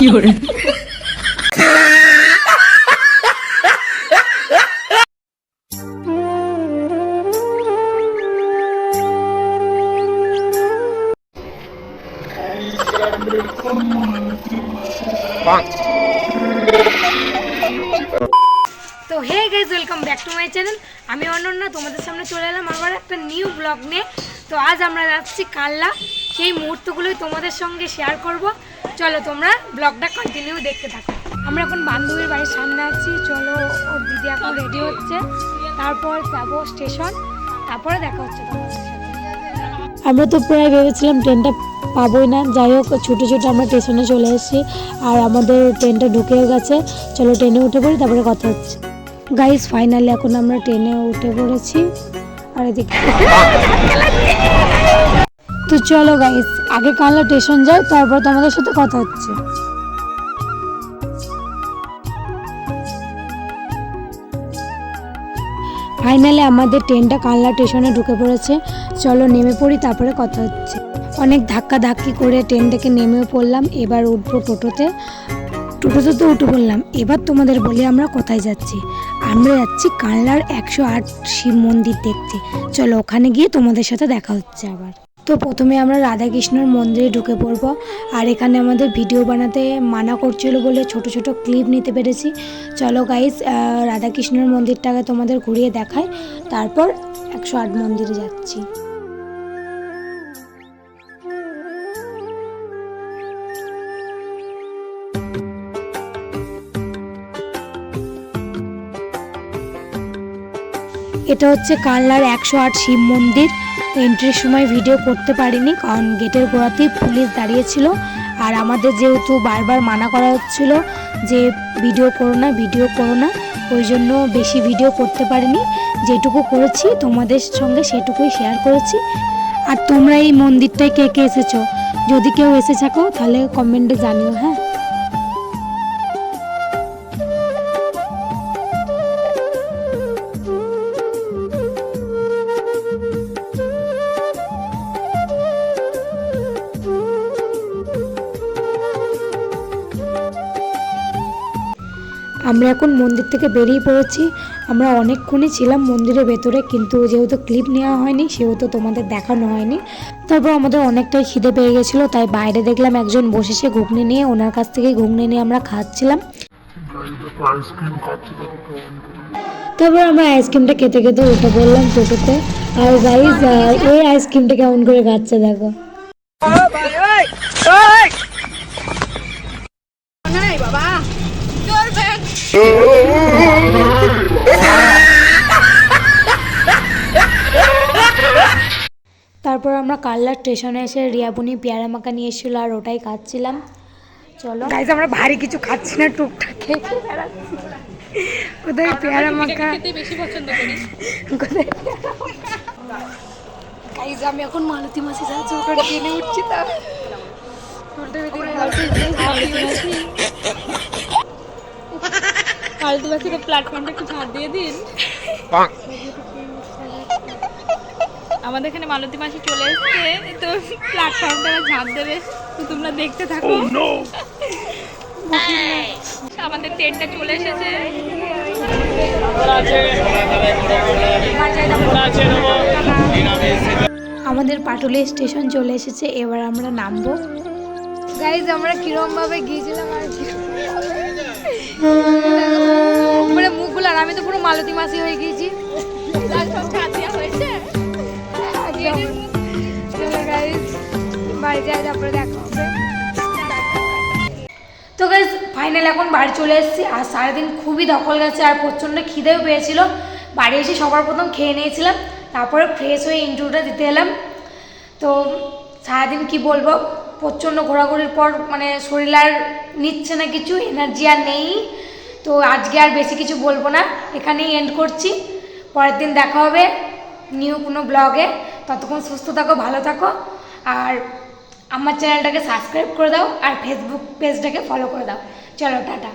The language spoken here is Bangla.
তো hey guys welcome back to my channel আমি অনন্যা, তোমাদের সামনে চলে এলাম আবার একটা নিউ ব্লগ নিয়ে। তো আজ আমরা যাচ্ছি কাল্লা। সেই মুহূর্তগুলোই তোমাদের সঙ্গে শেয়ার করব। চলো তোমরা ব্লগটা কন্টিনিউ দেখতে থাকো। আমরা এখন বান্ধবীর বাড়ির সামনে আছি। চলো ওর দিদি এখন রেডি হচ্ছে। তারপর যাব স্টেশন তারপরে দেখা হচ্ছে আমরা তো প্রায় ভেবেছিলাম ট্রেনটা পাবোই না। যাই হোক ছুটে ছুটে আমরা স্টেশনে চলে এসেছি। আর আমাদের ট্রেনটা ঢুকেও গেছে। চলো ট্রেনে উঠে পড়ি তারপরে কথা হচ্ছে। গাইস ফাইনালি এখন আমরা ট্রেনে উঠে পড়েছি। আর এদিকে তো চলো গাইস আগে কানলা স্টেশন যাই তারপর তোমাদের সাথে কথা হচ্ছে। ফাইনালি আমাদের ট্রেনটা কানলা স্টেশনে ঢুকে পড়েছে। চলো নেমে পড়ি, তারপরে কথা হচ্ছে। অনেক ধাক্কা ধাক্কি করে ট্রেন থেকে নেমেও পড়লাম, এবার উঠবো টোটোতে। টোটোতে তো উঠে পড়লাম। এবার তোমাদের বলি আমরা কোথায় যাচ্ছি। আমরা যাচ্ছি কানলার একশো আট শিব মন্দির দেখতে। চলো ওখানে গিয়ে তোমাদের সাথে দেখা হচ্ছে আবার। তো প্রথমে আমরা রাধাকৃষ্ণর মন্দিরে ঢুকে পড়ব। আর এখানে আমাদের ভিডিও বানাতে মানা করছিল বলে ছোট ছোট ক্লিপ নিতে পেরেছি। চলো গাইস রাধাকৃষ্ণর মন্দিরটাকে তোমাদের ঘুরিয়ে দেখায় তারপর একশো আট মন্দিরে যাচ্ছি। এটা হচ্ছে কানলার একশো আট শিব মন্দির। এন্ট্রির সময় ভিডিও করতে পারিনি, কারণ গেটের গোড়াতেই পুলিশ দাঁড়িয়েছিল। আর আমাদের যেহেতু বারবার মানা করা হচ্ছিল যে ভিডিও করো না ভিডিও করো না, ওই জন্য বেশি ভিডিও করতে পারিনি। যেটুকু করেছি, তোমাদের সঙ্গে সেটুকুই শেয়ার করেছি। আর তোমরা এই মন্দিরটায় কে কে এসেছ? যদি কেউ এসে থাকো, তাহলে কমেন্টে জানিও হ্যাঁ? আমরা এখন মন্দির থেকে বেরিয়ে পড়েছি। আমরা অনেকক্ষণই ছিলাম মন্দিরের ভেতরে, কিন্তু যেহেতু ক্লিপ নেওয়া হয়নি, সেহেতু তোমাদের দেখানো হয়নি। তারপর আমাদের অনেকটাই খিদে পেয়ে গেছিল, তাই বাইরে দেখলাম একজন বসে সে ঘুগনি নিয়ে, ওনার কাছ থেকে ঘুগনি নিয়ে আমরা খাচ্ছিলাম। তারপর আমরা আইসক্রিমটা খেতে খেতে উঠে পড়লাম টোটোতে। আর গাইজ এই আইসক্রিমটা কেমন করে খাচ্ছে দেখো। তারপর আমরা কাল্লা স্টেশনে এসে রিয়াবুনি পেয়ারা মাখা নিয়ে এসেছিল আর ওটাই খাচ্ছিলাম। চলো। গাইজ আমরা ভারী কিছু খাচ্ছি না টুকটাক খেয়ে কোথায় পেয়ারা মাখা বেশি পছন্দ করি। কোথায় গাইজ আমি এখন মালতী মাসি যাচ্ছি ওটা ট্রেনে উঠছি তা। ফালতু বাসিকে প্ল্যাটফর্মটা একটু ছাড় দিয়ে দিন। আমাদের এখানে মালতী মাসি চলে এসছে তো প্ল্যাটফর্মটা ঝাঁপ দেবে তো তোমরা দেখতে থাকো। আমাদের ট্রেনটা চলে এসেছে। আমাদের পাটুলি স্টেশন চলে এসেছে এবার আমরা নামবো। গাইজ আমরা কিরম ভাবে গিয়েছিলাম আর কি? মানে মুখগুলো আর আমি তো পুরো মালতী মাসি হয়ে গিয়েছি। বাড়ি তারপরে দেখা হবে। তো গাইজ ফাইনাল এখন বাড়ি চলে এসেছি। আর সারাদিন খুবই দখল গেছে আর প্রচণ্ড খিদেও পেয়েছিল। বাড়ি এসে সবার প্রথম খেয়ে নিয়েছিলাম। তারপরে ফ্রেশ হয়ে ইন্টারভিউটা দিতে এলাম। তো সারাদিন কি বলব, প্রচণ্ড ঘোরাঘুরির পর মানে শরীর আর নিচ্ছে না কিছু এনার্জি আর নেই। তো আজকে আর বেশি কিছু বলব না। এখানেই এন্ড করছি। পরের দিন দেখা হবে নিউ কোনো ব্লগে ততক্ষণ সুস্থ থাকো, ভালো থাকো। আর আমার চ্যানেলটাকে সাবস্ক্রাইব করে দাও আর ফেসবুক পেজটাকে ফলো করে দাও। চলো টাটা।